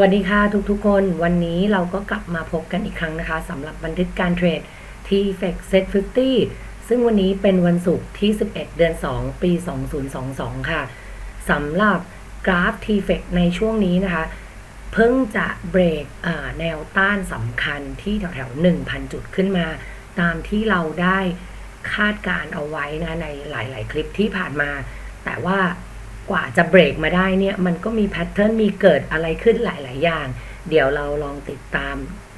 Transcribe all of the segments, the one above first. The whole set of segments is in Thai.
วัสดีค่ะทุกๆคนวันนี้เราก็กลับมาพบกันอีกครั้งนะคะสำหรับบันทึกการเทรดที่ FEX Set 50 ซึ่งวันนี้เป็นวันศุกร์ที่ 11 เดือน 2 ปี 2022 ค่ะสำหรับกราฟ t f e x ในช่วงนี้นะคะ เพิ่งจะเบรกแนวต้านสำคัญที่แถวๆ 1,000 จุดขึ้นมา ตามที่เราได้คาดการเอาไว้นะในหลายๆ คลิปที่ผ่านมา แต่ว่า กว่าจะเบรกมาได้เนี่ย มันก็มีแพทเทิร์นมีเกิดอะไรขึ้นหลาย ๆ อย่าง เดี๋ยวเราลองติดตาม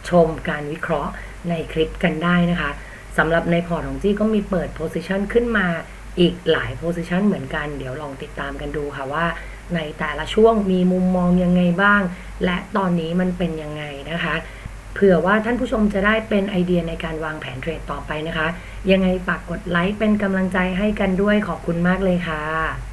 ชมการวิเคราะห์ในคลิปกันได้นะคะสำหรับในพอร์ตของจี้ก็มีเปิดโพซิชันขึ้นมาอีกหลายโพซิชันเหมือนกัน เดี๋ยวลองติดตามกันดูค่ะว่า ในแต่ละช่วงมีมุมมองยังไงบ้าง และตอนนี้มันเป็นยังไงนะคะเผื่อว่าท่านผู้ชมจะได้เป็นไอเดียในการวางแผนเทรดต่อไปนะคะ ยังไงฝากกดไลค์เป็นกำลังใจให้กันด้วยขอบคุณมากเลยค่ะ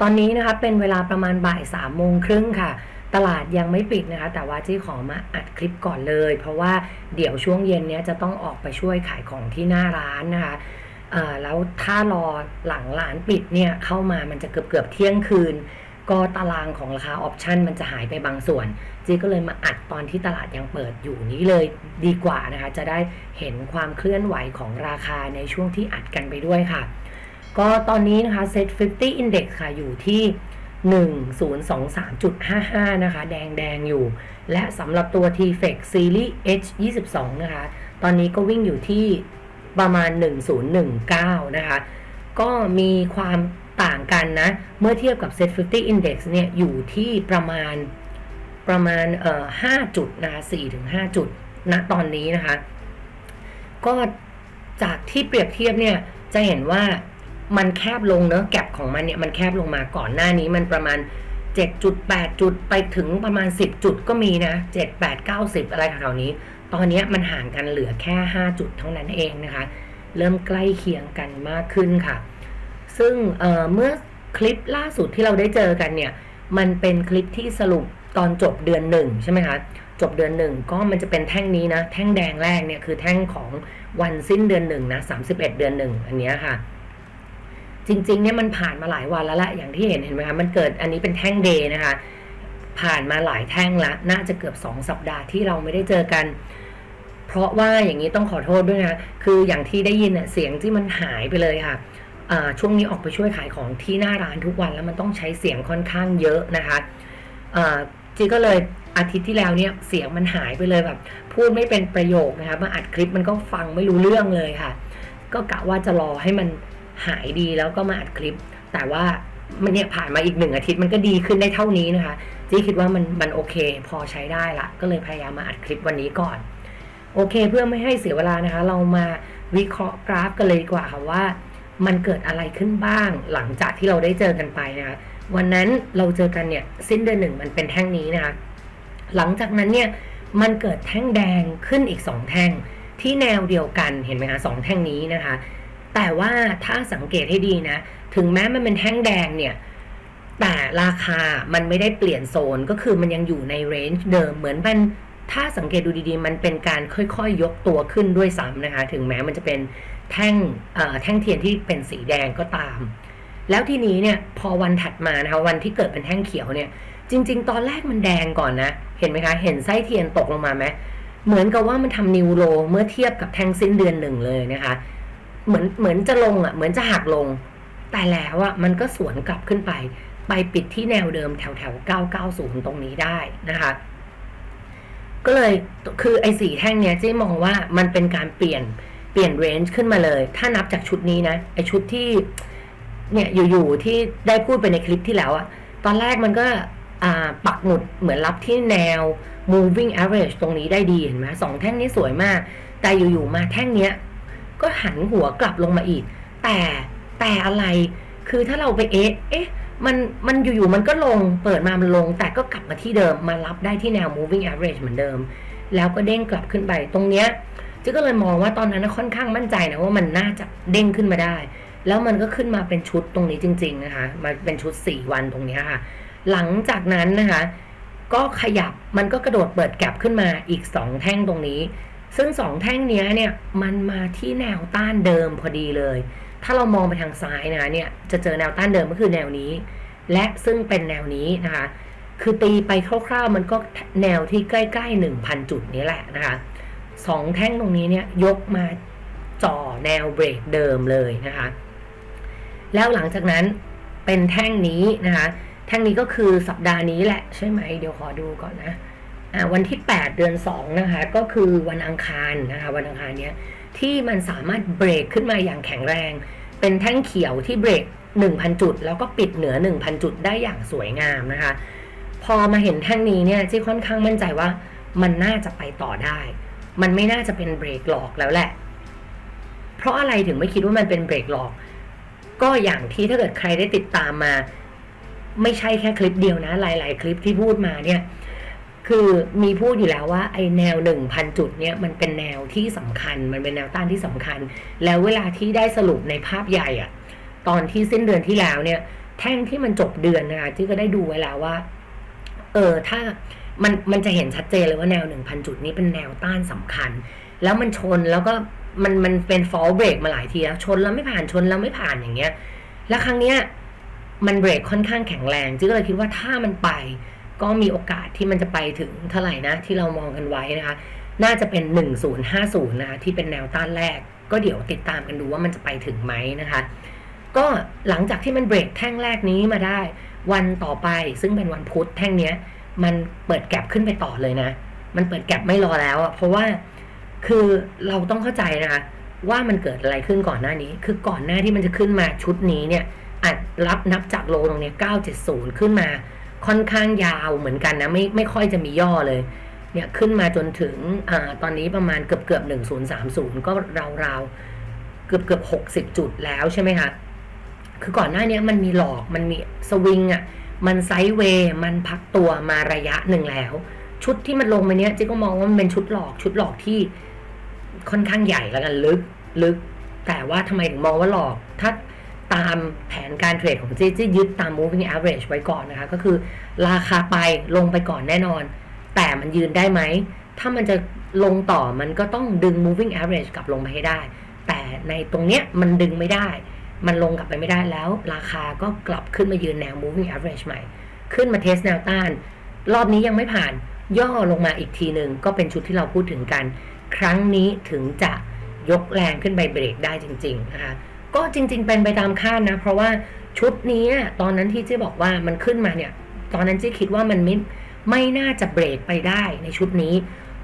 ตอนนี้นะคะเป็นเวลาประมาณบ่ายสามโมงครึ่งค่ะตลาดยังไม่ปิดนะคะ แต่ว่าจี้ขอมาอัดคลิปก่อนเลย เพราะว่าเดี๋ยวช่วงเย็นเนี้ยจะต้องออกไปช่วยขายของที่หน้าร้านนะคะอ่าแล้วถ้ารอหลังร้านปิดเนี่ยเข้ามามันจะเกือบเกือบเที่ยงคืน ก็ตารางของราคาออปชันมันจะหายไปบางส่วนจีก็เลยมาอัดตอนที่ตลาดยังเปิดอยู่นี้เลยดีกว่านะคะ จะได้เห็นความเคลื่อนไหวของราคาในช่วงที่อัดกันไปด้วยค่ะ ก็ตอนนี้นะคะ Set 50 Index ค่ะ อยู่ที่1023.55 นะคะ แดงแดงๆอยู่ และสำหรับตัว TFX Series H22 นะคะ ตอนนี้ก็วิ่งอยู่ที่ประมาณ 1019 นะคะ ก็มีความต่างกันนะ เมื่อเทียบกับ Set 50 Index เนี่ย อยู่ที่ประมาณประมาณเอ่อ5จุดนะคะ4ถึง5จุดณตอนนี้นะคะ ก็จากที่เปรียบเทียบเนี่ย จะเห็นว่า มันแคบลงเนอะแก็บของมันเนี่ยมันแคบลงมาก่อนหน้านี้มันประมาณ7จุด8จุดไปถึงประมาณ 10 จุดก็มีนะ 7 8 9 10 อะไรแถวๆนี้ ตอนนี้มันห่างกันเหลือแค่ 5 จุดเท่านั้นเองนะคะ เริ่มใกล้เคียงกันมากขึ้นค่ะ ซึ่งเเมื่อคลิปล่าสุดที่เราได้เจอกันเนี่ย มันเป็นคลิปที่สรุปตอนจบเดือนหนึ่งใช่ไหมคะจบเดือนหนึ่งก็มันจะเป็นแท่งนี้นะ แท่งแดงแรกเนี่ยคือแท่งของวันสิ้นเดือนหนึ่งนะ31เดือนหนึ่งอันนี้ค่ะ จริงๆเนี่ยมันผ่านมาหลายวันแล้วละอย่างที่เห็นเห็นไหมคะมันเกิดอันนี้เป็นแท่งเดย์นะคะ ผ่านมาหลายแท่งละน่าจะเกือบ2สัปดาห์ที่เราไม่ได้เจอกัน เพราะว่าอย่างนี้ต้องขอโทษด้วยนะคืออย่างที่ได้ยินเน่ยเสียงที่มันหายไปเลยค่ะช่วงนี้ออกไปช่วยขายของที่หน้าร้านทุกวันแล้วมันต้องใช้เสียงค่อนข้างเยอะนะคะจีก็เลยอาทิตย์ที่แล้วเนี่ยเสียงมันหายไปเลยแบบ พูดไม่เป็นประโยคนะคะมาอัดคลิปมันก็ฟังไม่รู้เรื่องเลยค่ะ ก็กะว่าจะรอให้มัน หายดีแล้วก็มาอัดคลิป แต่ว่ามันเนี่ยผ่านมาอีกหนึ่งอาทิตย์มันก็ดีขึ้นได้เท่านี้นะคะจีคิดว่ามันมันโอเค พอใช้ได้ละก็เลยพยายามมาอัดคลิปวันนี้ก่อน โอเคเพื่อไม่ให้เสียเวลานะคะ เรามาวิเคราะห์กราฟกันเลยดีกว่าค่ะว่า มันเกิดอะไรขึ้นบ้าง หลังจากที่เราได้เจอกันไปนะคะวันนั้นเราเจอกันเนี่ยสิ้นเดือนหนึ่งมันเป็นแท่งนี้นะคะหลังจากนั้นเนี่ยมันเกิดแท่งแดงขึ้นอีก2แท่งที่แนวเดียวกันเห็นไหมคะสองแท่งนี้นะคะ แต่ว่าถ้าสังเกตให้ดีนะ ถึงแม้มันเป็นแท่งแดงเนี่ย แต่ราคามันไม่ได้เปลี่ยนโซนก็คือมันยังอยู่ในเรนจ์เดิมเหมือนมันถ้าสังเกตดูดีๆ มันเป็นการค่อยๆ ยกตัวขึ้นด้วยซ้ำนะคะ ถึงแม้มันจะเป็นแท่งเอ่อแท่งเทียนที่เป็นสีแดงก็ตาม แล้วทีนี้เนี่ยพอวันถัดมานะคะวันที่เกิดเป็นแท่งเขียวเนี่ย จริง ๆ ตอนแรกมันแดงก่อนนะ เห็นไหมคะ เห็นไส้เทียนตกลงมาไหมเหมือนกับว่ามันทำนิวโรเมื่อเทียบกับแท่งสิ้นเดือนหนึ่งเลยนะคะ เหมือนเหมือนจะลงอะ เหมือนจะหักลง แต่แล้วอะมันก็สวนกลับขึ้นไป ไปปิดที่แนวเดิมแถวแถว990 ตรงนี้ได้นะคะ ก็เลยคือไอ้สี่แท่งเนี้ยเจ๊มองว่ามันเป็นการเปลี่ยนเปลี่ยนเรนจ์ขึ้นมาเลย ถ้านับจากชุดนี้นะไอ้ชุดที่เนี่ยอยู่ๆที่ได้พูดไปในคลิปที่แล้วอะตอนแรกมันก็อ่าปักหมุดเหมือนรับที่แนว moving average ตรงนี้ได้ดีเห็นไหมสองแท่งนี้สวยมาก แต่อยู่ๆมาแท่งเนี้ย ก็หันหัวกลับลงมาอีก แต่แต่อะไร คือถ้าเราไปเอ๊ะ เอ๊ะ มันมันอยู่ๆมันก็ลงเปิดมามันลง แต่ก็กลับมาที่เดิมมารับได้ที่แนว moving average เหมือนเดิม แล้วก็เด้งกลับขึ้นไปตรงเนี้ยจ๊ก็เลยมองว่าตอนนั้นค่อนข้างมั่นใจนะว่ามันน่าจะเด้งขึ้นมาได้ แล้วมันก็ขึ้นมาเป็นชุดตรงนี้จริง ๆ นะคะมาเป็นชุด 4 วันตรงเนี้ยค่ะ หลังจากนั้นนะคะ ก็ขยับมันก็กระโดดเปิดแก็บขึ้นมาอีก 2 แท่งตรงนี้ ซึ่ง2แท่งนี้เนี่ยมันมาที่แนวต้านเดิมพอดีเลย ถ้าเรามองไปทางซ้ายนะคะเนี่ยจะเจอแนวต้านเดิมก็คือแนวนี้ และซึ่งเป็นแนวนี้นะคะ คือตีไปคร่าวๆ มันก็แนวที่ใกล้ๆ 1,000 จุดนี้แหละนะคะสองแท่งตรงนี้เนี่ยยกมาจ่อแนวเบรกเดิมเลยนะคะ แล้วหลังจากนั้นเป็นแท่งนี้นะคะ แท่งนี้ก็คือสัปดาห์นี้แหละใช่ไหม เดี๋ยวขอดูก่อนนะ วันที่ 8 เดือน 2 นะคะ ก็คือวันอังคารนะคะวันอังคารเนี้ยที่มันสามารถเบรกขึ้นมาอย่างแข็งแรง เป็นแท่งเขียวที่เบรก 1,000 จุด แล้วก็ปิดเหนือ 1,000 จุดได้อย่างสวยงามนะคะ พอมาเห็นแท่งนี้เนี่ยที่ค่อนข้างมั่นใจว่ามันน่าจะไปต่อได้ มันไม่น่าจะเป็นเบรกหลอกแล้วแหละ เพราะอะไรถึงไม่คิดว่ามันเป็นเบรกหลอก ก็อย่างที่ถ้าเกิดใครได้ติดตามมา ไม่ใช่แค่คลิปเดียวนะ หลาย ๆ คลิปที่พูดมาเนี่ย คือมีพูดอยู่แล้วว่าไอแนวหนึ่งพันจุดเนี่ยมันเป็นแนวที่สำคัญ มันเป็นแนวต้านที่สำคัญ แล้วเวลาที่ได้สรุปในภาพใหญ่อะตอนที่สิ้นเดือนที่แล้วเนี่ย แท่งที่มันจบเดือนนะคะที่ก็ได้ดูไว้แล้วว่า เออถ้ามันมันจะเห็นชัดเจนเลยว่าแนวหนึ่งพันจุดนี้เป็นแนวต้านสำคัญ แล้วมันชนแล้วก็มันมันเป็นฟอลเบรกมาหลายทีแล้วชนแล้วไม่ผ่านชนแล้วไม่ผ่านอย่างเงี้ย แล้วครั้งเนี้ยมันเบรกค่อนข้างแข็งแรงจิ๊กก็เลยคิดว่าถ้ามันไป ก็มีโอกาสที่มันจะไปถึงเท่าไหร่นะที่เรามองกันไว้นะคะ น่าจะเป็น 1050 นะคะที่เป็นแนวต้านแรก ก็เดี๋ยวติดตามกันดูว่ามันจะไปถึงไหมนะคะ ก็หลังจากที่มันเบรกแท่งแรกนี้มาได้ วันต่อไปซึ่งเป็นวันพุธแท่งเนี้ย มันเปิดแก็บขึ้นไปต่อเลยนะ มันเปิดแก็บไม่รอแล้วอะเพราะว่าคือเราต้องเข้าใจนะคะว่ามันเกิดอะไรขึ้นก่อนหน้านี้ คือก่อนหน้าที่มันจะขึ้นมาชุดนี้เนี่ยอัดรับนับจากโลตรงนี้970 ขึ้นมา ค่อนข้างยาวเหมือนกันนะไม่ไม่ค่อยจะมีย่อเลยเนี่ยขึ้นมาจนถึงอตอนนี้ประมาณเกือบเกือบ1030ก็ราวราวๆเกือบเกือบ60จุดแล้วใช่ไหมคะคือก่อนหน้านี้มันมีหลอกมันมีสวิงอะมันไซด์เวย์มันพักตัวมาระยะหนึ่งแล้ว ชุดที่มันลงมาเนี้ยเจ๊ก็มองว่ามันเป็นชุดหลอกชุดหลอกที่ค่อนข้างใหญ่แล้วกันลึกลึก แต่ว่าทำไมถึงมองว่าหลอกถ้า ตามแผนการเทรดของเจ๊เจ๊ยึดตาม moving average ไว้ก่อนนะคะ ก็คือราคาไปลงไปก่อนแน่นอน แต่มันยืนได้ไหม ถ้ามันจะลงต่อมันก็ต้องดึง moving average กลับลงไปให้ได้ แต่ในตรงเนี้ยมันดึงไม่ได้ มันลงกลับไปไม่ได้แล้ว ราคาก็กลับขึ้นมายืนแนว moving average ใหม่ ขึ้นมาเทสแนวต้าน รอบนี้ยังไม่ผ่านย่อลงมาอีกทีหนึ่งก็เป็นชุดที่เราพูดถึงกัน ครั้งนี้ถึงจะยกแรงขึ้นไปเบรกได้จริง ๆ นะคะ ก็จริง ๆ เป็นไปตามคาดนะ เพราะว่าชุดนี้ตอนนั้นที่เจ๊บอกว่ามันขึ้นมาเนี่ย ตอนนั้นเจ๊คิดว่ามันไม่ไม่น่าจะเบรกไปได้ในชุดนี้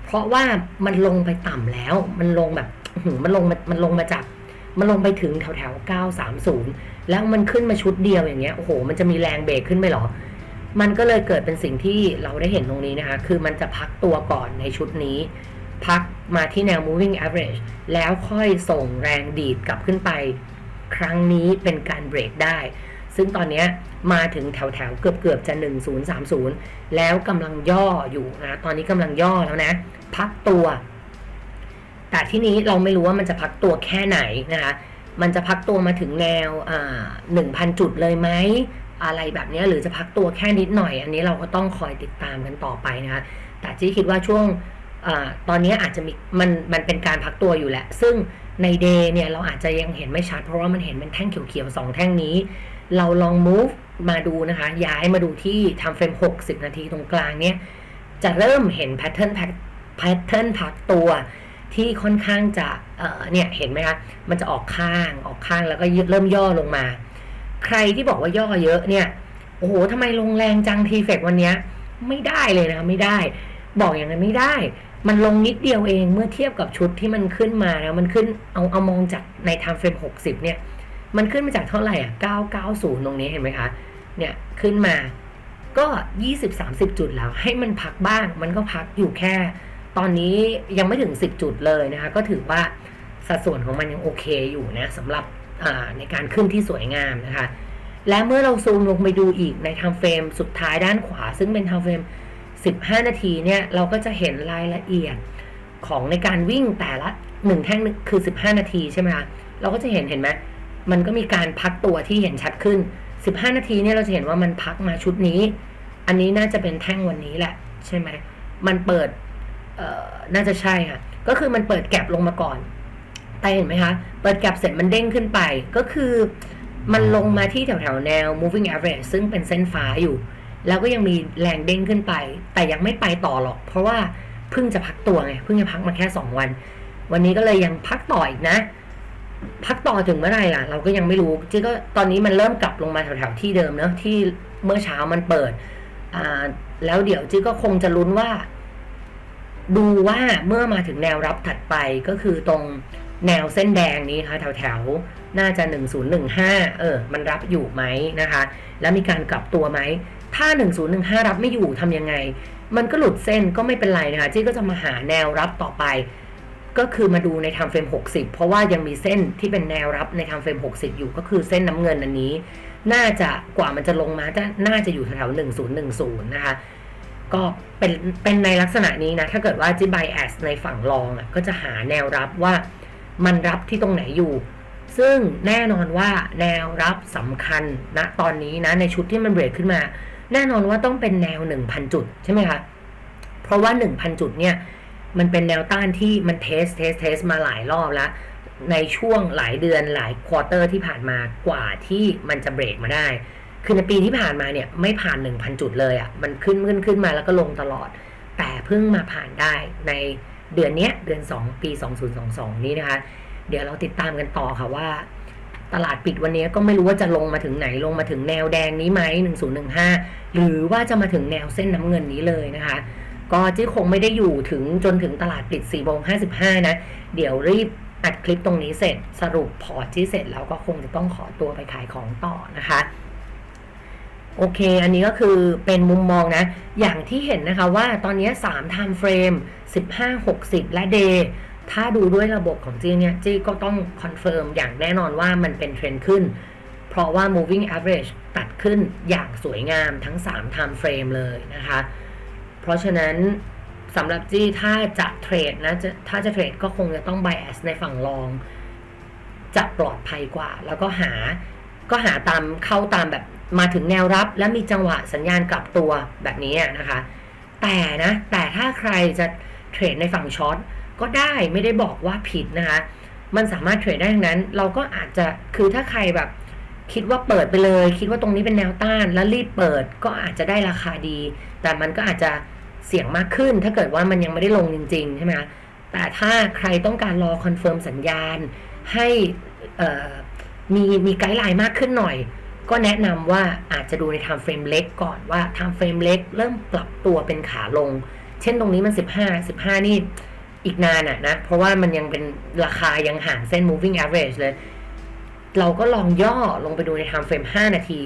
เพราะว่ามันลงไปต่ำแล้ว มันลงแบบมันลงมามันลงมาจาก มันลงไปถึงแถวแถว930แล้วมันขึ้นมาชุดเดียวอย่างเงี้ยโอ้โห มันจะมีแรงเบรกขึ้นไปหรอ มันก็เลยเกิดเป็นสิ่งที่เราได้เห็นตรงนี้นะคะ คือมันจะพักตัวก่อนในชุดนี้ พักมาที่แนว moving average แล้วค่อยส่งแรงดีดกลับขึ้นไป ครั้งนี้เป็นการเบรกได้ ซึ่งตอนนี้มาถึงแถวแถวๆเกือบเกือบๆจะ 1030 แล้วกำลังย่ออยู่นะ ตอนนี้กำลังย่อแล้วนะ พักตัว แต่ที่นี้เราไม่รู้ว่ามันจะพักตัวแค่ไหนนะคะ มันจะพักตัวมาถึงแนวหนึ่งพันจุดเลยไหมอะไรแบบนี้หรือจะพักตัวแค่นิดหน่อย อันนี้เราก็ต้องคอยติดตามกันต่อไปนะคะแต่จี้คิดว่าช่วงอตอนนี้อาจจะมีมันมันเป็นการพักตัวอยู่แหละ ซึ่ง ในเดย์เนี่ยเราอาจจะยังเห็นไม่ชัด เพราะว่ามันเห็นเป็นแท่งเขียวๆสองแท่งนี้ เราลอง move มาดูนะคะ ย้ายมาดูที่ทำเฟรม 60 นาทีตรงกลางเนี่ย จะเริ่มเห็นแพทเทิร์นแพทเทิร์นพักตัวที่ค่อนข้างจะเเนี่ยเห็นไหมคะมันจะออกข้างออกข้างแล้วก็เริ่มย่อลงมา ใครที่บอกว่าย่อเยอะเนี่ยโอ้โหทำไมลงแรงจังทีเฟกวันเนี้ยไม่ได้เลยนะไม่ได้ บอกอย่างนั้นไม่ได้ มันลงนิดเดียวเองเมื่อเทียบกับชุดที่มันขึ้นมาแล้วมันขึ้นเอาเอามองจากใน time frame 60เนี่ย มันขึ้นมาจากเท่าไหร่อะ990ตรงนี้เห็นไหมคะ เนี่ยขึ้นมาก็20-30จุดแล้ว ให้มันพักบ้าง มันก็พักอยู่แค่ ตอนนี้ยังไม่ถึง10จุดเลยนะคะ ก็ถือว่าสัดส่วนของมันยังโอเคอยู่นะสำหรับในการขึ้นที่สวยงามนะคะ และเมื่อเราซูมลงไปดูอีกใน time frame สุดท้ายด้านขวา ซึ่งเป็น time frame 15 นาทีเนี่ยเราก็จะเห็นรายละเอียดของในการวิ่งแต่ละหนึ่งแท่งคือ 15 นาทีใช่ไหมคะเราก็จะเห็นเห็นไหมมันก็มีการพักตัวที่เห็นชัดขึ้น 15 นาทีเนี่ยเราจะเห็นว่ามันพักมาชุดนี้ อันนี้น่าจะเป็นแท่งวันนี้แหละ ใช่ไหมมันเปิดน่าจะใช่ค่ะ ก็คือมันเปิดแก็บลงมาก่อน แต่เห็นไหมคะ เปิดแกลบเสร็จมันเด้งขึ้นไป ก็คือมันลงมาที่แถวๆแนว moving average ซึ่งเป็นเส้นฟ้าอยู่ แล้วก็ยังมีแรงเด้งขึ้นไป แต่ยังไม่ไปต่อหรอก เพราะว่าเพิ่งจะพักตัวไงเพิ่งจะพักมาแค่2วัน วันนี้ก็เลยยังพักต่ออีกนะ พักต่อถึงเมื่อไหร่ล่ะ เราก็ยังไม่รู้จีก็ตอนนี้มันเริ่มกลับลงมาแถวๆที่เดิมเนอะที่เมื่อเช้ามันเปิด อ่า แล้วเดี๋ยวจีก็คงจะลุ้นว่า ดูว่าเมื่อมาถึงแนวรับถัดไปก็คือตรงแนวเส้นแดงนี้ค่ะแถวๆน่าจะ 1015 เออ มันรับอยู่ไหมนะคะ แล้วมีการกลับตัวไหม ถ้า 1015 รับไม่อยู่ทำยังไง มันก็หลุดเส้นก็ไม่เป็นไรนะคะจี้ก็จะมาหาแนวรับต่อไป ก็คือมาดูใน time frame 60 เพราะว่ายังมีเส้นที่เป็นแนวรับใน time frame 60 อยู่ก็คือเส้นน้ำเงินอันนี้ น่าจะกว่ามันจะลงมาจะน่าจะอยู่แถวๆ1010 นะคะก็เป็นเป็นในลักษณะนี้นะ ถ้าเกิดว่าจิบายแอสในฝั่งรองอะก็จะหาแนวรับว่ามันรับที่ตรงไหนอยู่ ซึ่งแน่นอนว่าแนวรับสำคัญณตอนนี้นะ ในชุดที่มันเบรกขึ้นมา แน่นอนว่าต้องเป็นแนว 1,000 จุดใช่ไหมคะเพราะว่า 1,000 จุดเนี่ยมันเป็นแนวต้านที่มันเทสเทสเทสมาหลายรอบแล้ว ในช่วงหลายเดือนหลายควอเตอร์ที่ผ่านมากว่าที่มันจะเบรกมาได้ คือในปีที่ผ่านมาเนี่ยไม่ผ่าน 1,000 จุดเลยอะ่ะมันขึ้นขึ้นขึ้นมาแล้วก็ลงตลอด แต่เพิ่งมาผ่านได้ในเดือนเนี้ยเดือน 2 ปี 2022 นี้นะคะ เดี๋ยวเราติดตามกันต่อค่ะว่า ตลาดปิดวันนี้ก็ไม่รู้ว่าจะลงมาถึงไหนลงมาถึงแนวแดงนี้ไหม1015 หรือว่าจะมาถึงแนวเส้นน้ำเงินนี้เลยนะคะ ก็จี้คงไม่ได้อยู่ถึงจนถึงตลาดปิด4โมง55 นะ เดี๋ยวรีบอัดคลิปตรงนี้เสร็จสรุปพอร์ตที่เสร็จแล้วก็คงจะต้องขอตัวไปขายของต่อนะคะโอเค อันนี้ก็คือเป็นมุมมองนะ อย่างที่เห็นนะคะว่าตอนนี้3 time frame 15 60 และ day ถ้าดูด้วยระบบของจีเนี่ยจีก็ต้องคอนเฟิร์มอย่างแน่นอนว่ามันเป็นเทรนด์ขึ้น เพราะว่า moving average ตัดขึ้นอย่างสวยงามทั้ง 3 time frame เลยนะคะ เพราะฉะนั้นสำหรับจีถ้าจะเทรดนะจะถ้าจะเทรดก็คงจะต้อง bias ในฝั่งรอง จะปลอดภัยกว่า แล้วก็หาก็หาตามเข้าตามแบบมาถึงแนวรับ และมีจังหวะสัญญาณกลับตัวแบบนี้นะคะ แต่นะ แต่ถ้าใครจะเทรดในฝั่งช็อต ก็ได้ไม่ได้บอกว่าผิดนะคะ มันสามารถเทรดได้ทั้งนั้น เราก็อาจจะคือถ้าใครแบบ คิดว่าเปิดไปเลย คิดว่าตรงนี้เป็นแนวต้านแล้วรีบเปิดก็อาจจะได้ราคาดี แต่มันก็อาจจะเสี่ยงมากขึ้น ถ้าเกิดว่ามันยังไม่ได้ลงจริงๆใช่ไหมคะแต่ถ้าใครต้องการรอคอนเฟิร์มสัญญาณ ให้มีมีไกด์ไลน์มากขึ้นหน่อย ก็แนะนำว่าอาจจะดูใน time frame เล็กก่อนว่า time frame เล็กเริ่มปรับตัวเป็นขาลง เช่นตรงนี้มัน 15 15 นี่ อีกนานอะนะ เพราะว่ามันยังเป็นราคายังห่างเส้น moving average เลย เราก็ลองย่อลงไปดูใน time frame 5 นาที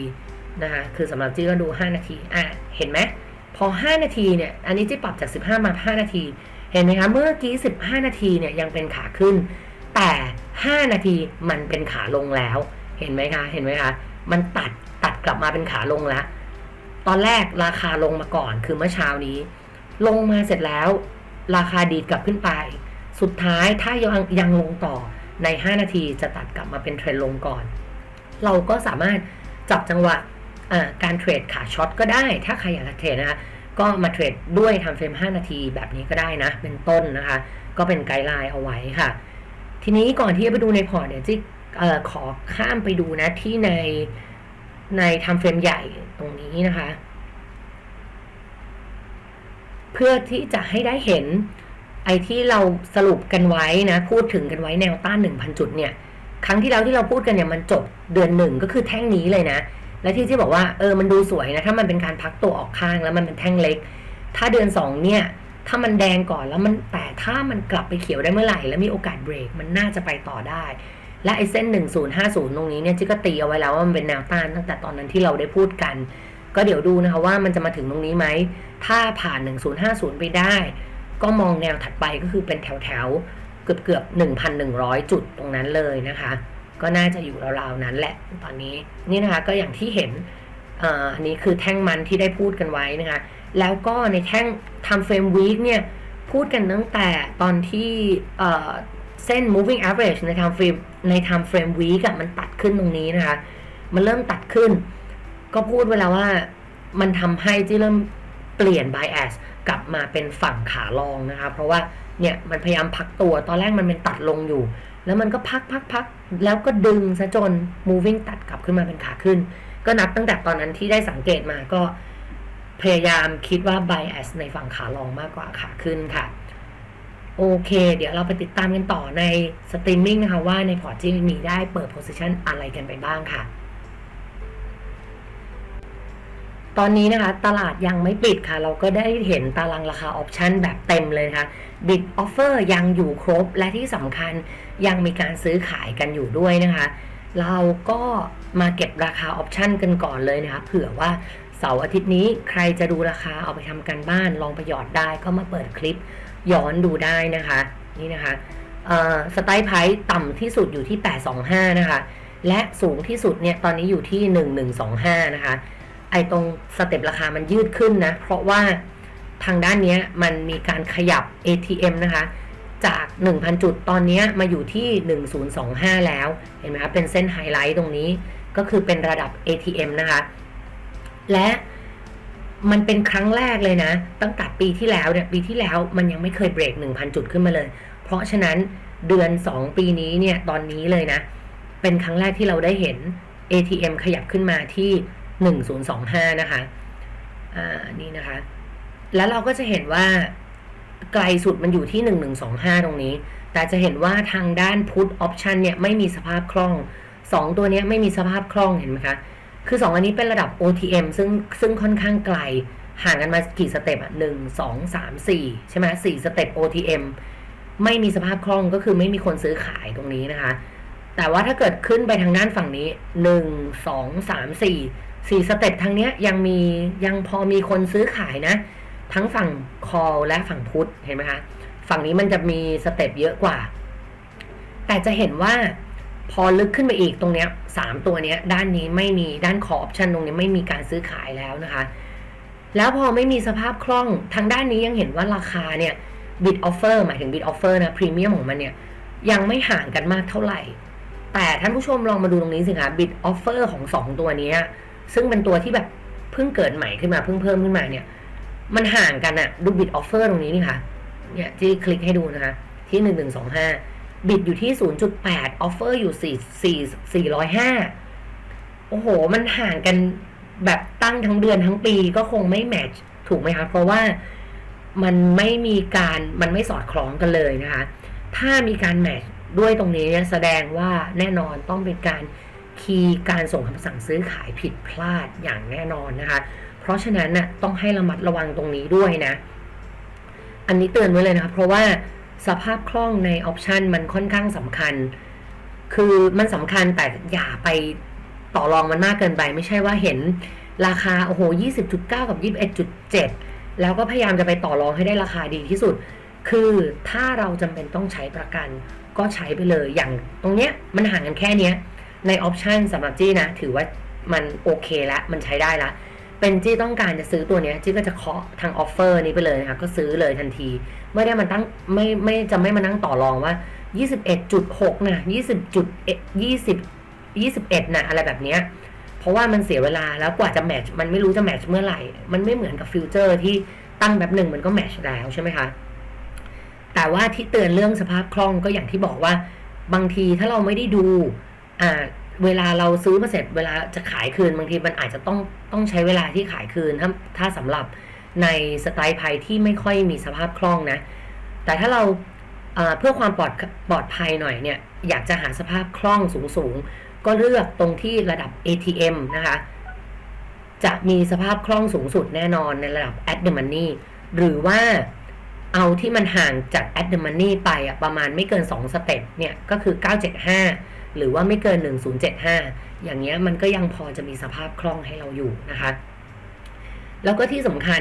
นะคะ คือสำหรับจี้ก็ดู 5 นาที อะ เห็นไหม พอ 5 นาทีเนี่ย อันนี้จี้ปรับจาก 15 มา 5 นาที เห็นไหมคะ เมื่อกี้ 15 นาทีเนี่ยยังเป็นขาขึ้น แต่ 5 นาทีมันเป็นขาลงแล้ว เห็นไหมคะ เห็นไหมคะ มันตัด ตัดกลับมาเป็นขาลงแล้ว ตอนแรกราคาลงมาก่อน คือเมื่อเช้านี้ ลงมาเสร็จแล้ว ราคาดีดกลับขึ้นไป สุดท้ายถ้ายังยังลงต่อใน 5 นาทีจะตัดกลับมาเป็นเทรนลงก่อน เราก็สามารถจับจังหวะการเทรดขาช็อตก็ได้ ถ้าใครอยากเทรดนะคะก็มาเทรดด้วยทำเฟรม 5 นาทีแบบนี้ก็ได้นะ เป็นต้นนะคะ ก็เป็นไกด์ไลน์เอาไว้ค่ะ ทีนี้ก่อนที่จะไปดูในพอร์ตเนี่ยจิ๊กขอข้ามไปดูนะที่ในในทำเฟรมใหญ่ตรงนี้นะคะ เพื่อที่จะให้ได้เห็นไอ้ที่เราสรุปกันไว้นะ พูดถึงกันไว้แนวต้าน 1,000 จุดเนี่ย ครั้งที่แล้วที่เราพูดกันเนี่ยมันจบเดือนหนึ่งก็คือแท่งนี้เลยนะ และที่ที่บอกว่าเออมันดูสวยนะถ้ามันเป็นการพักตัวออกข้างแล้วมันเป็นแท่งเล็ก ถ้าเดือน 2 เนี่ย ถ้ามันแดงก่อนแล้วมันแต่ถ้ามันกลับไปเขียวได้เมื่อไหร่ แล้วมีโอกาสเบรกมันน่าจะไปต่อได้ และไอ้เส้น 1050 ตรงนี้เนี่ยจิ๊กก็ตีเอาไว้แล้วว่ามันเป็นแนวต้านตั้งแต่ตอนนั้นที่เราได้พูดกัน ก็เดี๋ยวดูนะคะว่ามันจะมาถึงตรงนี้ไหม ถ้าผ่าน 1050 ไปได้ ก็มองแนวถัดไปก็คือเป็นแถวแถวเกือบเกือบ1,100 จุดตรงนั้นเลยนะคะ ก็น่าจะอยู่ราวๆนั้นแหละตอนนี้นี่นะคะก็อย่างที่เห็นอันนี้คือแท่งมันที่ได้พูดกันไว้นะคะ แล้วก็ในแท่ง time frame week เนี่ยพูดกันตั้งแต่ตอนที่เส้น moving average ใน time frame ใน time frame week อะมันตัดขึ้นตรงนี้นะคะ มันเริ่มตัดขึ้น ก็พูดไว้แล้วว่ามันทำให้ที่เริ่มเปลี่ยน bias กลับมาเป็นฝั่งขาลองนะคะ เพราะว่าเนี่ยมันพยายามพักตัว ตอนแรกมันเป็นตัดลงอยู่ แล้วมันก็พักพักพักแล้วก็ดึงซะจน moving ตัดกลับขึ้นมาเป็นขาขึ้น ก็นับตั้งแต่ตอนนั้นที่ได้สังเกตมาก็พยายามคิดว่า bias ในฝั่งขาลงมากกว่าขาขึ้นค่ะ โอเค เดี๋ยวเราไปติดตามกันต่อในสตรีมมิ่งนะคะว่าในพอร์ตที่มีได้เปิด position อะไรกันไปบ้างค่ะ ตอนนี้นะคะตลาดยังไม่ปิดค่ะ เราก็ได้เห็นตารางราคาออปชันแบบเต็มเลยนะคะบิดออฟเฟอร์ยังอยู่ครบและที่สำคัญยังมีการซื้อขายกันอยู่ด้วยนะคะ เราก็มาเก็บราคาออปชันกันก่อนเลยนะคะ เผื่อว่าเสาร์อาทิตย์นี้ใครจะดูราคาเอาไปทำการบ้านลองไปหยอดได้ก็มาเปิดคลิปย้อนดูได้นะคะ นี่นะคะสไตล์ไพต่ำที่สุดอยู่ที่ 825 นะคะ และสูงที่สุดเนี่ยตอนนี้อยู่ที่ 1125 นะคะ ไอตรงสเต็ปราคามันยืดขึ้นนะ เพราะว่าทางด้านนี้มันมีการขยับ ATM นะคะ จาก 1,000 จุดตอนนี้มาอยู่ที่ 1025 แล้ว เห็นไหมคะเป็นเส้นไฮไลท์ตรงนี้ก็คือเป็นระดับ ATM นะคะ และมันเป็นครั้งแรกเลยนะ ตั้งแต่ปีที่แล้วเนี่ยปีที่แล้วมันยังไม่เคยเบรก 1,000 จุดขึ้นมาเลย เพราะฉะนั้นเดือน 2 ปีนี้เนี่ยตอนนี้เลยนะ เป็นครั้งแรกที่เราได้เห็น ATM ขยับขึ้นมาที่ 1025 นะคะ อ่า นี่นะคะ แล้วเราก็จะเห็นว่าไกลสุดมันอยู่ที่ 1125 ตรงนี้ แต่จะเห็นว่าทางด้าน put option เนี่ยไม่มีสภาพคล่อง 2 ตัวเนี้ยไม่มีสภาพคล่องเห็นไหมคะ คือ 2 อันนี้เป็นระดับ OTM ซึ่งซึ่งค่อนข้างไกล ห่างกันมากี่สเต็ปอะหนึ่งสองสามสี่ใช่ไหมสี่สเต็ป OTM ไม่มีสภาพคล่องก็คือไม่มีคนซื้อขายตรงนี้นะคะ แต่ว่าถ้าเกิดขึ้นไปทางด้านฝั่งนี้หนึ่งสองสามสี่ สี่สเต็ปทางเนี้ยยังมียังพอมีคนซื้อขายนะ ทั้งฝั่ง call และฝั่งพุทเห็นไหมคะฝั่งนี้มันจะมีสเต็ปเยอะกว่า แต่จะเห็นว่าพอลึกขึ้นไปอีกตรงเนี้ยสามตัวเนี้ย ด้านนี้ไม่มีด้าน call option ตรงนี้ไม่มีการซื้อขายแล้วนะคะ แล้วพอไม่มีสภาพคล่องทางด้านนี้ยังเห็นว่าราคาเนี่ย bid offer หมายถึง bid offer นะพรีเมียมของมันเนี่ยยังไม่ห่างกันมากเท่าไหร่ แต่ท่านผู้ชมลองมาดูตรงนี้สิคะ bid offer ของสองตัวนี้ ซึ่งเป็นตัวที่แบบเพิ่งเกิดใหม่ขึ้นมาเพิ่งเพิ่มขึ้นมาเนี่ย มันห่างกันอะดู bid offer ตรงนี้นี่ค่ะ เนี่ยที่คลิกให้ดูนะคะ ที่หนึ่งหนึ่งสองห้าบิดอยู่ที่ศูนย์จุดแปดออฟเฟอร์อยู่สี่สี่สี่ร้อยห้าโอ้โห มันห่างกันแบบตั้งทั้งเดือนทั้งปีก็คงไม่แมทช์ถูกไหมคะ เพราะว่ามันไม่มีการมันไม่สอดคล้องกันเลยนะคะ ถ้ามีการแมทช์ด้วยตรงนี้เนี่ยแสดงว่าแน่นอนต้องเป็นการ คีย์การส่งคำสั่งซื้อขายผิดพลาดอย่างแน่นอนนะคะ เพราะฉะนั้นน่ะต้องให้ระมัดระวังตรงนี้ด้วยนะ อันนี้เตือนไว้เลยนะคะเพราะว่าสภาพคล่องในออปชันมันค่อนข้างสำคัญ คือมันสำคัญแต่อย่าไปต่อรองมันมากเกินไป ไม่ใช่ว่าเห็นราคาโอ้โห 20.9 กับ 21.7 แล้วก็พยายามจะไปต่อรองให้ได้ราคาดีที่สุด คือถ้าเราจำเป็นต้องใช้ประกันก็ใช้ไปเลย อย่างตรงเนี้ยมันห่างกันแค่เนี้ย ในออปชันสำหรับจี้นะ ถือว่ามันโอเคแล้วมันใช้ได้ละเป็นจี้ต้องการจะซื้อตัวเนี้ยจี้ก็จะเคาะทางออฟเฟอร์นี้ไปเลยนะคะก็ซื้อเลยทันที ไม่ได้มันตั้งไม่ไม่จะไม่มานั่งต่อรองว่า 21.6นะ20.1 20 21นะอะไรแบบเนี้ยเพราะว่ามันเสียเวลาแล้วกว่าจะแมทช์มันไม่รู้จะแมทช์เมื่อไหร่ มันไม่เหมือนกับฟิวเจอร์ที่ตั้งแบบหนึ่งมันก็แมทช์แล้วใช่ไหมคะแต่ว่าที่เตือนเรื่องสภาพคล่องก็อย่างที่บอกว่าบางทีถ้าเราไม่ได้ดู เวลาเราซื้อมาเสร็จเวลาจะขายคืนบางทีมันอาจจะต้องต้องใช้เวลาที่ขายคืนถ้าถ้าสำหรับในสไตล์ภัยที่ไม่ค่อยมีสภาพคล่องนะ แต่ถ้าเราเพื่อความปลอดปลอดภัยหน่อยเนี่ย อยากจะหาสภาพคล่องสูงสูงก็เลือกตรงที่ระดับ ATM นะคะ จะมีสภาพคล่องสูงสุดแน่นอนในระดับ at the money หรือว่าเอาที่มันห่างจาก at the money ไปอะประมาณไม่เกิน 2 สเต็ปเนี่ย ก็คือ 975 หรือว่าไม่เกิน 1075 อย่างเงี้ยมันก็ยังพอจะมีสภาพคล่องให้เราอยู่นะคะ แล้วก็ที่สำคัญ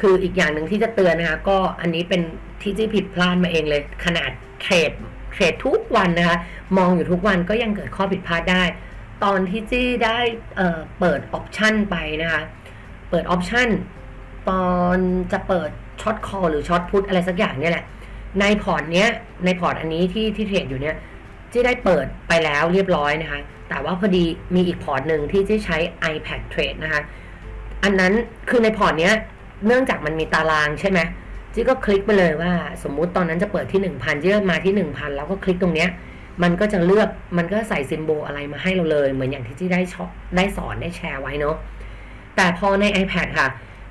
คืออีกอย่างหนึ่งที่จะเตือนนะคะ ก็อันนี้เป็นที่จี้ผิดพลาดมาเองเลย ขนาดเทรดเทรดทุกวันนะคะ มองอยู่ทุกวันก็ยังเกิดข้อผิดพลาดได้ ตอนที่จี้ได้เเปิดออปชันไปนะคะ เปิดออปชันตอนจะเปิดช็อตคอหรือช็อตพุทอะไรสักอย่างเนี่ยแหละ ในพอร์ตเนี้ยในพอร์ตอันนี้ที่ที่เทรดอยู่เนี่ย จี้ได้เปิดไปแล้วเรียบร้อยนะคะ แต่ว่าพอดีมีอีกพอร์ตหนึ่งที่จี้ใช้ iPad Trade นะคะ อันนั้นคือในพอร์ตเนี้ยเนื่องจากมันมีตารางใช่ไหมจีก็คลิกไปเลยว่า สมมุติตอนนั้นจะเปิดที่ 1,000จีก็มาที่ 1,000 แล้วก็คลิกตรงเนี้ยมันก็จะเลือกมันก็ใส่ซิมโบลอะไรมาให้เราเลย เหมือนอย่างที่ที่ได้ชอได้สอนได้แชร์ไว้เนาะแต่พอใน iPad ค่ะ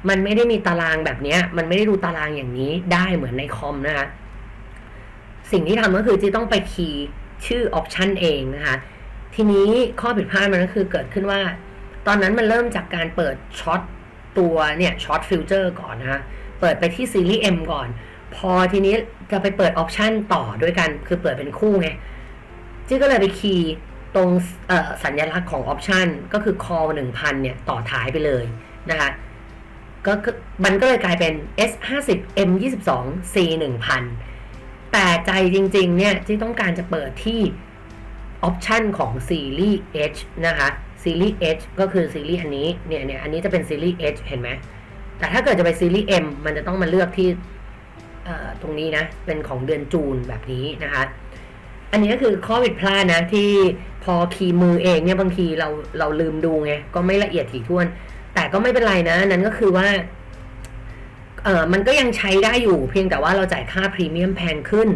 มันไม่ได้มีตารางแบบเนี้ยมันไม่ได้ดูตารางอย่างนี้ได้เหมือนในคอมนะคะ สิ่งที่ทำก็คือจีต้องไปคีย์ ชื่อออปชันเองนะคะ ทีนี้ข้อผิดพลาดมันก็คือเกิดขึ้นว่า ตอนนั้นมันเริ่มจากการเปิดช็อตตัวเนี่ยช็อตฟิลเจอร์ก่อนนะคะเปิดไปที่ซีรีส์ M ก่อน พอทีนี้จะไปเปิดออปชันต่อด้วยกัน คือเปิดเป็นคู่ไงจี้ก็เลยไปคีย์ตรงสัญลักษณ์ของออปชันก็คือ call 1000 เนี่ย ต่อท้ายไปเลยนะคะก็ก็มันก็เลยกลายเป็น S 5 0 M 2 2 C 1000 แต่ใจจริงๆ เนี่ยที่ต้องการจะเปิดที่ออปชันของซีรีส์ H นะคะซีรีส์ H ก็คือซีรีส์อันนี้เนี่ยเนี่ยอันนี้จะเป็นซีรีส์ H เห็นไหมแต่ถ้าเกิดจะไปซีรีส์ M มันจะต้องมาเลือกที่ตรงนี้นะ เป็นของเดือนจูนแบบนี้นะคะ อันนี้ก็คือข้อผิดพลาดนะที่พอคีย์มือเองเนี่ยบางทีเราเราลืมดูไงก็ไม่ละเอียดถี่ถ้วน แต่ก็ไม่เป็นไรนะ นั้นก็คือว่า เออมันก็ยังใช้ได้อยู่ เพียงแต่ว่าเราจ่ายค่าพรีเมียมแพงขึ้น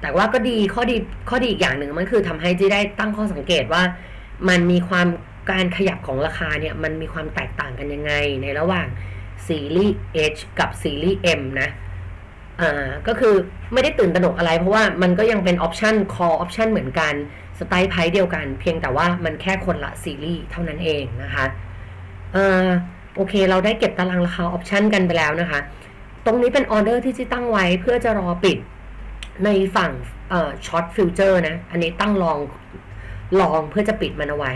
แต่ว่าก็ดีข้อดีข้อดีอีกอย่างหนึ่งมันคือทำให้จีได้ตั้งข้อสังเกตว่า มันมีความการขยับของราคาเนี่ย มันมีความแตกต่างกันยังไงในระหว่างซีรีส์ H กับซีรีส์ M นะอ่าก็คือไม่ได้ตื่นตระหนกอะไร เพราะว่ามันก็ยังเป็นออปชัน call ออปชันเหมือนกันสไตล์ไพเดียวกัน เพียงแต่ว่ามันแค่คนละซีรีส์เท่านั้นเองนะคะเอ่อ โอเค เราได้เก็บตารางราคาออปชันกันไปแล้วนะคะ ตรงนี้เป็นออเดอร์ที่ที่ตั้งไว้เพื่อจะรอปิดในฝั่งช็อตฟิวเจอร์นะ อันนี้ตั้งลองลองเพื่อจะปิดมันเอาไว้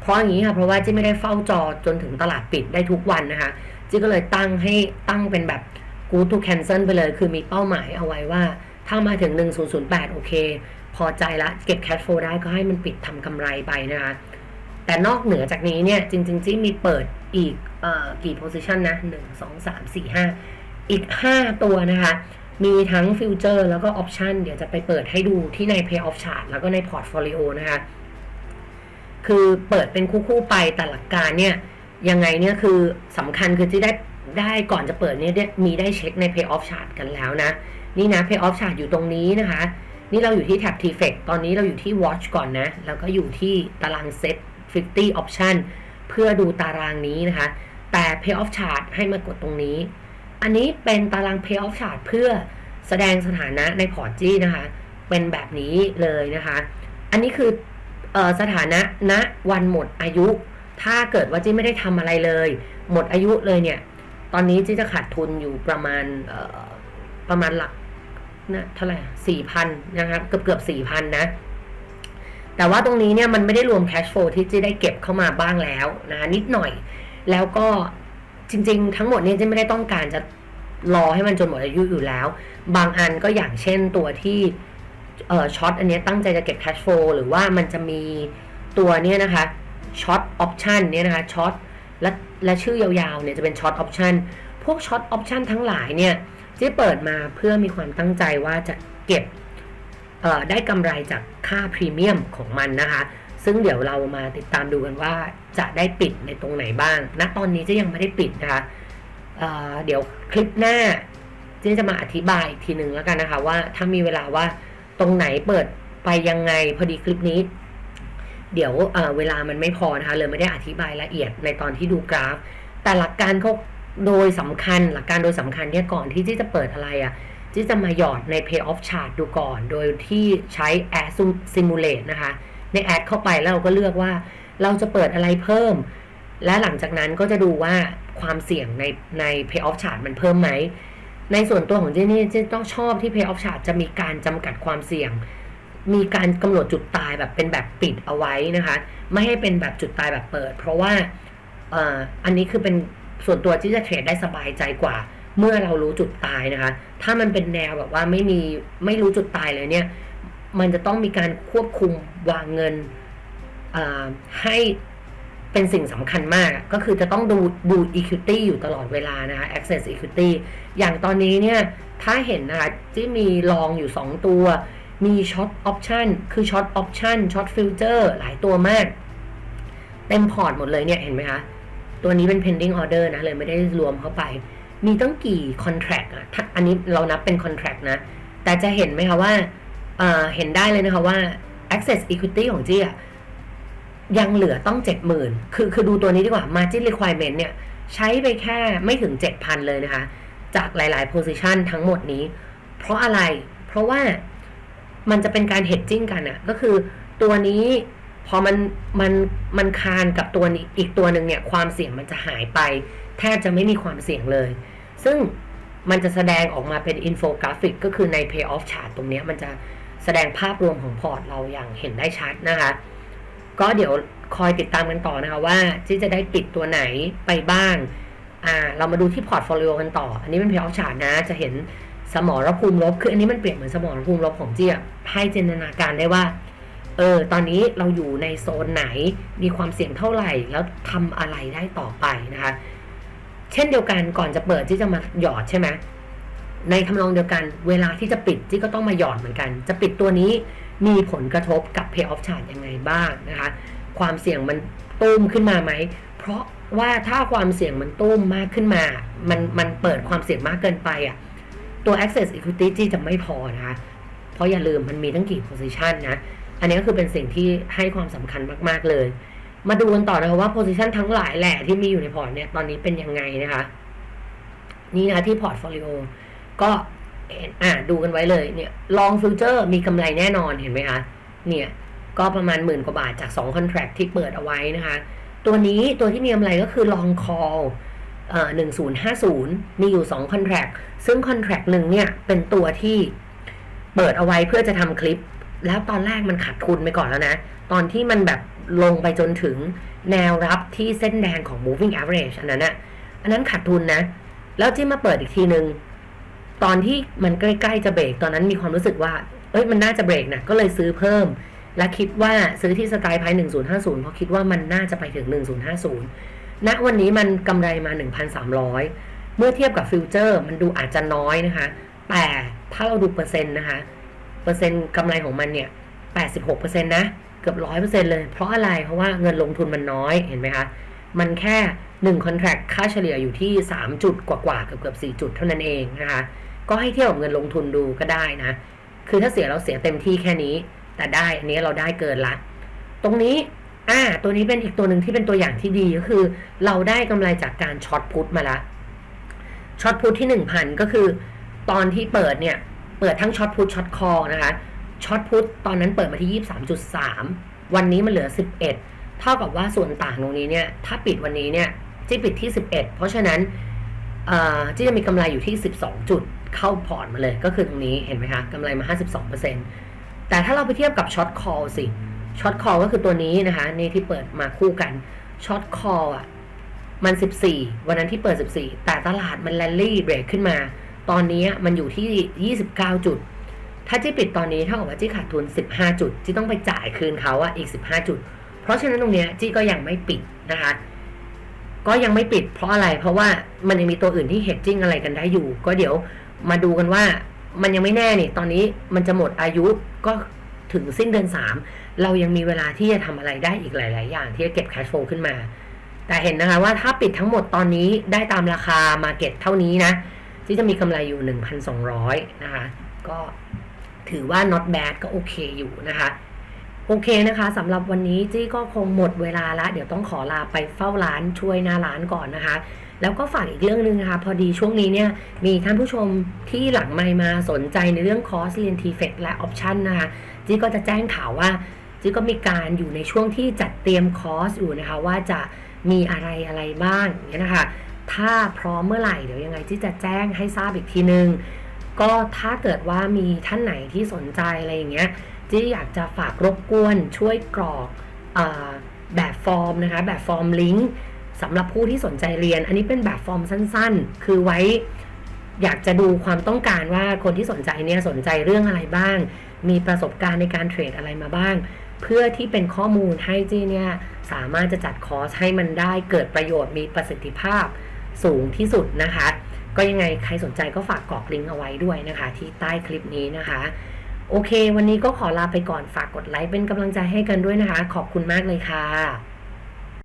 เพราะอย่างนี้ค่ะเพราะว่าจีไม่ได้เฝ้าจอจนถึงตลาดปิดได้ทุกวันนะคะจีก็เลยตั้งให้ตั้งเป็นแบบ good to cancel ไปเลย คือมีเป้าหมายเอาไว้ว่า ถ้ามาถึง 1008 โอเค พอใจละเก็บ cash flow ได้ก็ให้มันปิดทำกำไรไปนะคะ แต่นอกเหนือจากนี้เนี่ย จริงๆจี้มีเปิด อีกอ่อกี่ position นะ1 2 3 4 5อีก5ตัวนะคะ มีทั้งฟิวเจอร์แล้วก็ออปชันเดี๋ยวจะไปเปิดให้ดูที่ใน Pay Off Chart แล้วก็ใน Portfolio นะคะ คือเปิดเป็นคู่ๆไปแต่หลักการเนี่ยยังไงเนี่ยคือสำคัญคือที่ได้ได้ก่อนจะเปิดเนี่ยมีได้เช็คใน Pay Off Chart กันแล้วนะ นี่นะ Pay Off Chart อยู่ตรงนี้นะคะ นี่เราอยู่ที่แท็บ t f e c ตอนนี้เราอยู่ที่ Watch ก่อนนะ แล้วก็อยู่ที่ตาราง Set 50 Option เพื่อดูตารางนี้นะคะ แต่ Pay Off Chart ให้มากดตรงนี้ อันนี้เป็นตาราง Pay Off Chart เพื่อแสดงสถานะในพอร์ตจี้นะคะ เป็นแบบนี้เลยนะคะ อันนี้คือออสถานะณวันหมดอายุ ถ้าเกิดว่าจี้ไม่ได้ทำอะไรเลย หมดอายุเลยเนี่ย ตอนนี้จี้จะขาดทุนอยู่ประมาณประมาณหลักนะเท่าไหร่สี่พันนะคะเกือบเกือบสี่พันนะ แต่ว่าตรงนี้เนี่ยมันไม่ได้รวม cash flow ที่จีได้เก็บเข้ามาบ้างแล้วนะคะนิดหน่อย แล้วก็จริง ๆ ทั้งหมดเนี่ยจีไม่ได้ต้องการจะรอให้มันจนหมดอายุอยู่แล้ว บางอันก็อย่างเช่นตัวที่เอ่อช็อตอันนี้ตั้งใจจะเก็บ cash flow หรือว่ามันจะมีตัวเนี้ยนะคะช็อตออปชันเนี่ยนะคะช็อตและและชื่อยาวๆเนี่ยจะเป็นช็อตออปชันพวกช็อตออปชันทั้งหลายเนี่ยที่เปิดมาเพื่อมีความตั้งใจว่าจะเก็บ ได้กำไรจากค่าพรีเมียมของมันนะคะ ซึ่งเดี๋ยวเรามาติดตามดูกันว่าจะได้ปิดในตรงไหนบ้างณตอนนี้จะยังไม่ได้ปิดนะคะเเดี๋ยวคลิปหน้าเจ๊จะมาอธิบายอีกทีหนึ่งแล้วกันนะคะ ว่าถ้ามีเวลาว่าตรงไหนเปิดไปยังไงพอดีคลิปนี้ เดี๋ยวเเวลามันไม่พอนะคะเลยไม่ได้อธิบายละเอียดในตอนที่ดูกราฟ แต่หลักการเขาโดยสำคัญหลักการโดยสำคัญเนี่ยก่อนที่จี้จะเปิดอะไรอะ่ะ จี้จะมาหยอดใน Pay Off Chart ดูก่อน โดยที่ใช้ Ad Simulate นะคะ ในแอดเข้าไปแล้วเราก็เลือกว่าเราจะเปิดอะไรเพิ่ม และหลังจากนั้นก็จะดูว่าความเสี่ยงในใน Pay Off Chart มันเพิ่มไหม ในส่วนตัวของเจนี่เจต้องชอบที่ Pay Off Chart จะมีการจำกัดความเสี่ยง มีการกำหนดจุดตายแบบเป็นแบบปิดเอาไว้นะคะ ไม่ให้เป็นแบบจุดตายแบบเปิด เพราะว่าอ่ออันนี้คือเป็นส่วนตัวที่จะเทรดได้สบายใจกว่า เมื่อเรารู้จุดตายนะคะ ถ้ามันเป็นแนวแบบว่าไม่มีไม่รู้จุดตายเลยเนี่ย มันจะต้องมีการควบคุมวางเงินให้เป็นสิ่งสำคัญมาก ก็คือจะต้องดูดู equity อยู่ตลอดเวลานะคะ access equity อย่างตอนนี้เนี่ย ถ้าเห็นนะคะที่มีลองอยู่ 2 ตัว มีช็อตออปชันคือช็อตออปชันช็อตฟิวเจอร์หลายตัวมาก เต็มพอร์ตหมดเลยเนี่ย เห็นไหมคะ ตัวนี้เป็น pending order นะเลยไม่ได้รวมเข้าไป มีตั้งกี่ contract อะอันนี้เรานับเป็น contract นะ แต่จะเห็นไหมคะว่าเอ่อเห็นได้เลยนะคะว่า access equity ของจี้อะยังเหลือต้อง70,000คือคือดูตัวนี้ดีกว่า margin requirement เนี่ย ใช้ไปแค่ไม่ถึง7,000เลยนะคะ จากหลาย ๆ position ทั้งหมดนี้ เพราะอะไร เพราะว่ามันจะเป็นการ hedging กันอะก็คือตัวนี้พอมันมันมันคานกับตัวนี้อีกตัวหนึ่งเนี่ย ความเสี่ยงมันจะหายไป แทบจะไม่มีความเสี่ยงเลย ซึ่งมันจะแสดงออกมาเป็นอินโฟกราฟิกก็คือใน payoff chart ตรงนี้มันจะแสดงภาพรวมของพอร์ตเราอย่างเห็นได้ชัดนะคะ ก็เดี๋ยวคอยติดตามกันต่อนะคะว่าที่จะได้ปิดตัวไหนไปบ้าง อ่า เรามาดูที่พอร์ตโฟลิโอกันต่อ อันนี้เป็น payoff chart นะ จะเห็นสมรภูมิลบ คืออันนี้มันเปรียบเหมือนสมรภูมิลบของเจียให้จินตนาการได้ว่า เออ ตอนนี้เราอยู่ในโซนไหน มีความเสี่ยงเท่าไหร่ แล้วทำอะไรได้ต่อไปนะคะ เช่นเดียวกันก่อนจะเปิดที่จะมาหยอดใช่ไหมในทำนองเดียวกันเวลาที่จะปิดที่ก็ต้องมาหยอดเหมือนกัน จะปิดตัวนี้มีผลกระทบกับ pay off chart ยังไงบ้างนะคะ ความเสี่ยงมันตุ้มขึ้นมาไหม เพราะว่าถ้าความเสี่ยงมันตุ้มมากขึ้นมา มันมันเปิดความเสี่ยงมากเกินไปอะตัว access equity ที่จะไม่พอนะคะ เพราะอย่าลืมมันมีทั้งกี่ position นะ อันนี้ก็คือเป็นสิ่งที่ให้ความสำคัญมาก ๆ เลย มาดูกันต่อนะคะว่า position ทั้งหลายแหละที่มีอยู่ในพอร์ตเนี่ยตอนนี้เป็นยังไงนะคะ นี่นะคะที่พอร์ตโฟลิโอก็อ่าดูกันไว้เลยเนี่ย long future มีกำไรแน่นอนเห็นไหมคะเนี่ยก็ประมาณหมื่นกว่าบาทจาก2 contract ที่เปิดเอาไว้นะคะ ตัวนี้ตัวที่มีกำไรก็คือ long call เอ่อ1050 มีอยู่ 2 contract ซึ่ง contract หนึ่งเนี่ย เป็นตัวที่เปิดเอาไว้เพื่อจะทำคลิป แล้วตอนแรกมันขาดทุนไปก่อนแล้วนะ ตอนที่มันแบบ ลงไปจนถึงแนวรับที่เส้นแดงของ moving average อันนั้นอะอันนั้นขาดทุนนะ แล้วที่มาเปิดอีกทีนึงตอนที่มันใกล้ๆจะเบรกตอนนั้นมีความรู้สึกว่า เอ้ยมันน่าจะเบรกนะก็เลยซื้อเพิ่ม และคิดว่าซื้อที่สไตล์ไพ1050 เพราะคิดว่ามันน่าจะไปถึง 1050ณวันนี้มันกำไรมา 1,300 เมื่อเทียบกับฟิวเจอร์ มันดูอาจจะน้อยนะคะ แต่ถ้าเราดูเปอร์เซ็นต์นะคะ เปอร์เซ็นต์กำไรของมันเนี่ย 86%นะ เกือบ100%เปอร์เซ็นเลย เพราะอะไร เพราะว่าเงินลงทุนมันน้อย เห็นไหมคะ มันแค่1 contract ค่าเฉลี่ยอยู่ที่3จุดกว่าๆเกือบเกือบ4จุดเท่านั้นเองนะคะ ก็ให้เทียบกับเงินลงทุนดูก็ได้นะ คือถ้าเสียเราเสียเต็มที่แค่นี้ แต่ได้ อันนี้เราได้เกินละ ตรงนี้ อ่า ตัวนี้เป็นอีกตัวหนึ่งที่เป็นตัวอย่างที่ดีก็คือ เราได้กำไรจากการช็อตพุทมาละ ช็อตพุทที่หนึ่งพันก็คือ ตอนที่เปิดเนี่ย เปิดทั้งช็อตพุทช็อตคอนะคะ ช็อตพุทตอนนั้นเปิดมาที่ 23.3 วันนี้มันเหลือ 11 เท่ากับว่าส่วนต่างตรงนี้เนี่ย ถ้าปิดวันนี้เนี่ยจี้ปิดที่ 11 เพราะฉะนั้นจี้จะมีกำไรอยู่ที่ 12 จุดเข้าพอร์ตมาเลยก็คือตรงนี้เห็นไหมคะกำไรมา 52%แต่ถ้าเราไปเทียบกับช็อตคอลสิช็อตคอลก็คือตัวนี้นะคะนี่ที่เปิดมาคู่กันช็อตคอลอะมัน 14 วันนั้นที่เปิด 14 แต่ตลาดมันแลนลี่เบรกขึ้นมา ตอนนี้มันอยู่ที่ 29 จุด ถ้าจี้ปิดตอนนี้เท่ากับว่าจี้ขาดทุน 15 จุดจี้ต้องไปจ่ายคืนเขาอะอีก 15 จุด เพราะฉะนั้นตรงเนี้ยจี้ก็ยังไม่ปิดนะคะ ก็ยังไม่ปิดเพราะอะไร เพราะว่ามันยังมีตัวอื่นที่เฮดจิ้งอะไรกันได้อยู่ ก็เดี๋ยวมาดูกันว่ามันยังไม่แน่นี่ตอนนี้มันจะหมดอายุก็ถึงสิ้นเดือน 3 เรายังมีเวลาที่จะทำอะไรได้อีกหลาย ๆ อย่างที่จะเก็บแคชโฟลขึ้นมา แต่เห็นนะคะว่าถ้าปิดทั้งหมดตอนนี้ได้ตามราคามาเก็ตเท่านี้นะที่จะมีกำไรอยู่ 1,200 นะคะ ก็ ถือว่า not bad ก็โอเคอยู่นะคะโอเคนะคะสำหรับวันนี้จี้ก็คงหมดเวลาละ เดี๋ยวต้องขอลาไปเฝ้าร้านช่วยหน้าร้านก่อนนะคะ แล้วก็ฝากอีกเรื่องหนึ่งนะคะ พอดีช่วงนี้เนี่ยมีท่านผู้ชมที่หลังไมค์มาสนใจในเรื่องคอร์สเรียนทีเฟกและออปชันนะคะจี้ก็จะแจ้งข่าวว่าจี้ก็มีการอยู่ในช่วงที่จัดเตรียมคอร์สอยู่นะคะ ว่าจะมีอะไรอะไรบ้างอย่างเงี้ยนะคะ ถ้าพร้อมเมื่อไหร่เดี๋ยวยังไงที่จะแจ้งให้ทราบอีกทีนึง ก็ถ้าเกิดว่ามีท่านไหนที่สนใจอะไรอย่างเงี้ยจี้อยากจะฝากรบกวนช่วยกรอกอแบบฟอร์มนะคะ แบบฟอร์มลิงก์สำหรับผู้ที่สนใจเรียน อันนี้เป็นแบบฟอร์มสั้นๆ คือไว้อยากจะดูความต้องการว่าคนที่สนใจเนี่ยสนใจเรื่องอะไรบ้าง มีประสบการณ์ในการเทรดอะไรมาบ้าง เพื่อที่เป็นข้อมูลให้จี้เนี่ยสามารถจะจัดคอร์สให้มันได้เกิดประโยชน์มีประสิทธิภาพสูงที่สุดนะคะ ก็ยังไงใครสนใจก็ฝากกรอกลิงก์เอาไว้ด้วยนะคะ ที่ใต้คลิปนี้นะคะ โอเค วันนี้ก็ขอลาไปก่อนฝากกดไลค์เป็นกำลังใจให้กันด้วยนะคะ ขอบคุณมากเลยค่ะ